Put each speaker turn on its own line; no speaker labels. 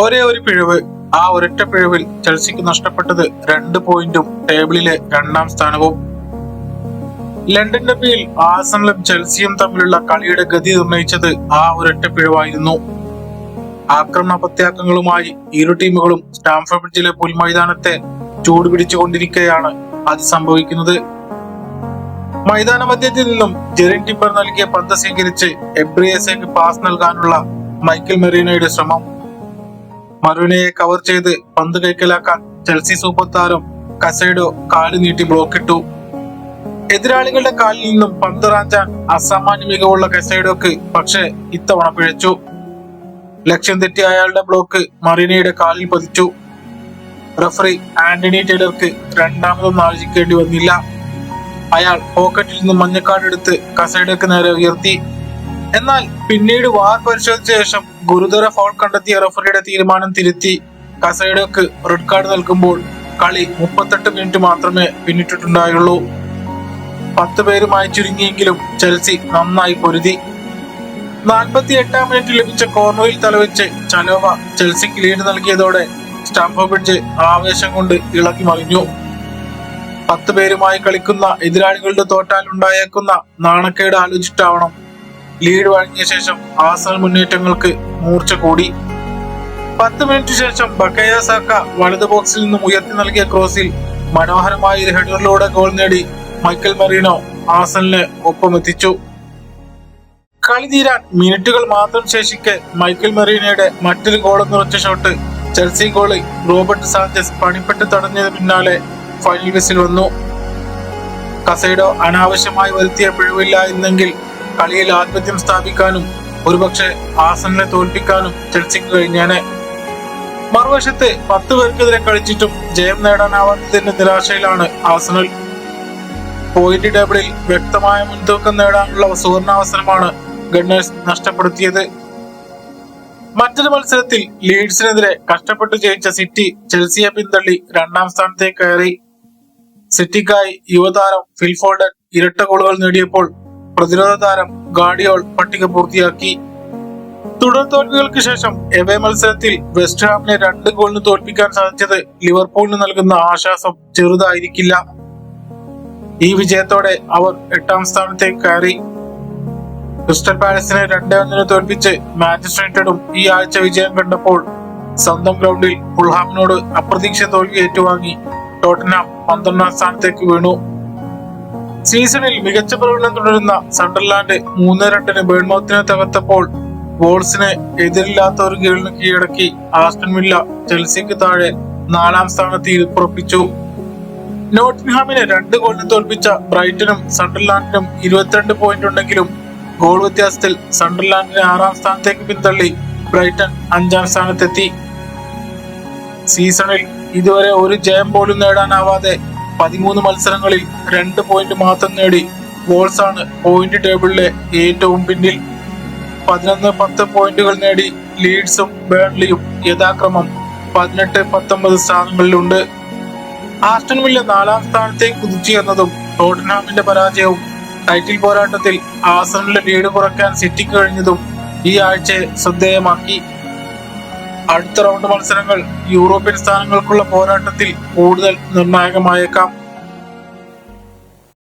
ഒരേ ഒരു പിഴവ് ആ ഒരൊറ്റ പിഴവിൽ ചെൽസിക്ക് നഷ്ടപ്പെട്ടത് രണ്ട് പോയിന്റും ടേബിളിലെ രണ്ടാം സ്ഥാനവും. ലണ്ടൻ ഡബിയിൽ ആസണലും ചെൽസിയും തമ്മിലുള്ള കളിയുടെ ഗതി നിർണയിച്ചത് ആ ഒരൊറ്റ പിഴവായിരുന്നു. ആക്രമണ പ്രത്യാക്കങ്ങളുമായി ഇരു ടീമുകളും സ്റ്റാംഫോർഡ് ബ്രിഡ്ജിലെ പുൽമൈതാനത്തെ ചൂടുപിടിച്ചുകൊണ്ടിരിക്കെയാണ് അത് സംഭവിക്കുന്നത്. മൈതാന മധ്യത്തിൽ നിന്നും ജെറിൻ ടിമ്പർ നൽകിയ പന്ത് സ്വീകരിച്ച് എബ്രിയസേക്ക് പാസ് നൽകാനുള്ള മൈക്കിൾ മെറീനോയുടെ ശ്രമം മറൂനയെ കവർ ചെയ്ത് പന്ത് കൈക്കലാക്കാൻ ചെൽസി സൂപ്പർ താരം കസൈഡോ കാൽ നീട്ടി ബ്ലോക്കിട്ടു എതിരാളികളുടെ കാലിൽ നിന്നും പന്ത് റാഞ്ചാൻ അസാമാന്യ മികവുള്ള കസൈഡോക്ക് പക്ഷേ ഇത്തവണ പിഴച്ചു. ലക്ഷ്യം തെറ്റി അയാളുടെ ബ്ലോക്ക് മറീനയുടെ കാലിൽ പതിച്ചു. റഫറി ആന്റണി ടൈലർക്ക് രണ്ടാമതൊന്നും ആലോചിക്കേണ്ടി വന്നില്ല. അയാൾ പോക്കറ്റിൽ നിന്നും മഞ്ഞക്കാട് എടുത്ത് കസൈഡോക്ക് നേരെ ഉയർത്തി. എന്നാൽ പിന്നീട് വാർ പരിശോധിച്ച ശേഷം ഗുരുതര ഫോൾ കണ്ടെത്തിയ റഫറിയുടെ തീരുമാനം തിരുത്തി കസൈഡോക്ക് റെഡ് കാർഡ് നൽകുമ്പോൾ കളി മുപ്പത്തെട്ട് മിനിറ്റ് മാത്രമേ പിന്നിട്ടിട്ടുണ്ടായുള്ളൂ. പത്ത് പേരുമായി ചുരുങ്ങിയെങ്കിലും ചെൽസി നന്നായി പൊരുതി. നാൽപ്പത്തി എട്ടാം മിനിറ്റ് ലഭിച്ച കോർണറിൽ തലവെച്ച് ചലോവ ചെൽസിക്ക് ലീഡ് നൽകിയതോടെ സ്റ്റാംഫോ ബ്രിഡ്ജ് ആവേശം കൊണ്ട് ഇളക്കി മറിഞ്ഞു. പത്ത് പേരുമായി കളിക്കുന്ന എതിരാളികളുടെ തോറ്റാൽ ഉണ്ടായേക്കുന്ന നാണക്കേട് ആലോചിച്ചിട്ടാവണം ലീഡ് വഴങ്ങിയ ശേഷം ആസാൻ മുന്നേറ്റങ്ങൾക്ക് മൂർച്ച കൂടി. പത്ത് മിനിറ്റ് ശേഷം ബക്കയ സാക്ക വലത് ബോക്സിൽ നിന്നും ഉയർത്തി നൽകിയ ക്രോസിൽ മനോഹരമായ ഒരു ഹെഡറിലൂടെ ഗോൾ നേടി മൈക്കൽ മെറീനോ ആസലിന് ഒപ്പമെത്തിച്ചു. കളി തീരാൻ മിനിറ്റുകൾ മാത്രം ശേഷിക്കെ മൈക്കൽ മെറീനയുടെ മറ്റൊരു ഗോൾ നിറച്ച shot Chelsea goalie Robert Sanchez പണിപ്പെട്ട് തടഞ്ഞതിന് പിന്നാലെ ഫൈനൽ വിസിൽ വന്നു. കസൈഡോ അനാവശ്യമായി വരുത്തിയ പിഴവില്ല എന്നെങ്കിൽ കളിയിൽ ആധിപത്യം സ്ഥാപിക്കാനും ഒരുപക്ഷെ ആസനെ തോൽപ്പിക്കാനും ചെൽസിക്ക് കഴിഞ്ഞേനെ. മറുവശത്ത് പത്ത് പേർക്കെതിരെ കളിച്ചിട്ടും ജയം നേടാനാവാത്തതിന്റെ നിരാശയിലാണ് ആസനൽ. പോയിന്റ് ടേബിളിൽ വ്യക്തമായ മുൻതൂക്കം നേടാനുള്ള സുവർണാവസരമാണ് ഗണ്ണേഴ്സ് നഷ്ടപ്പെടുത്തിയത്. മറ്റൊരു മത്സരത്തിൽ ലീഡ്സിനെതിരെ കഷ്ടപ്പെട്ട് ജയിച്ച സിറ്റി ചെൽസിയെ പിന്തള്ളി രണ്ടാം സ്ഥാനത്തേക്ക് കയറി. സിറ്റിക്കായി യുവതാരം ഫിൽഫോൾഡൻ ഇരട്ട ഗോളുകൾ നേടിയപ്പോൾ പ്രതിരോധ താരം ഗാഡിയോൾ പട്ടിക പൂർത്തിയാക്കി. തുടർ തോൽവികൾക്ക് ശേഷം എവേ മത്സരത്തിൽ വെസ്റ്റ് ഹാമിനെ രണ്ട് ഗോളിന് തോൽപ്പിക്കാൻ സാധിച്ചത് ലിവർപൂളിന് നൽകുന്ന ആശ്വാസം ചെറുതായിരിക്കില്ല. ഈ വിജയത്തോടെ അവർ എട്ടാം സ്ഥാനത്തേക്ക് കയറി. ക്രിസ്റ്റൽ പാലസിനെ രണ്ടേ ഒന്നിന് തോൽപ്പിച്ച് മാഞ്ചസ്റ്റർ യുണൈറ്റഡും ഈ ആഴ്ച വിജയം കണ്ടപ്പോൾ സ്വന്തം ഗ്രൗണ്ടിൽ ഫുൾഹാമിനോട് അപ്രതീക്ഷിത തോൽവി ഏറ്റുവാങ്ങി. ടോട്ടനാം പന്ത്രണ്ടാം സ്ഥാനത്തേക്ക് വീണു. സീസണിൽ മികച്ച പ്രകടനം തുടരുന്ന സണ്ടർലാൻഡ് മൂന്ന് രണ്ടിന് ബേൺമൗത്തിനെ തകർത്തപ്പോൾ വോൾസിനെ എതിരില്ലാത്ത ഒരു ഗേളിന് കീഴടക്കി. ആസ്റ്റൺ വില്ല ചെൽസിക്ക് താഴെ നാലാം സ്ഥാനത്ത് ഉറപ്പിച്ചു നോട്ടിൻഹാമിനെ രണ്ട് ഗോളിന് തോൽപ്പിച്ച ബ്രൈറ്റനും സണ്ടർലാൻഡിനും ഇരുപത്തിരണ്ട് പോയിന്റ് ഉണ്ടെങ്കിലും ഗോൾ വ്യത്യാസത്തിൽ സണ്ടർലാൻഡിനെ ആറാം സ്ഥാനത്തേക്ക് പിന്തള്ളി ബ്രൈറ്റൺ അഞ്ചാം സ്ഥാനത്തെത്തി. സീസണിൽ ഇതുവരെ ഒരു ജയം പോലും നേടാനാവാതെ പതിമൂന്ന് മത്സരങ്ങളിൽ രണ്ട് പോയിന്റ് മാത്രം നേടി വോൾസ് ആണ് പോയിന്റ് ടേബിളിലെ ഏറ്റവും പിന്നിൽ. പതിനൊന്ന് പത്ത് പോയിന്റുകൾ നേടി ലീഡ്സും ബേൺലിയും യഥാക്രമം പതിനെട്ട് പത്തൊമ്പത് സ്ഥാനങ്ങളിലുണ്ട്. ആസ്റ്റൺ വില്ല നാലാം സ്ഥാനത്തേക്ക് കുതിച്ചു എന്നതും ടോട്ടൻഹാമിന്റെ പരാജയവും ടൈറ്റിൽ പോരാട്ടത്തിൽ ആസണിലെ ലീഡ് കുറയ്ക്കാൻ സിറ്റിക്ക് കഴിഞ്ഞതും ഈ ആഴ്ച ശ്രദ്ധേയമാക്കി. അടുത്ത റൗണ്ട് മത്സരങ്ങൾ യൂറോപ്യൻ സ്ഥാനങ്ങൾക്കുള്ള പോരാട്ടത്തിൽ കൂടുതൽ നിർണായകമായേക്കാം.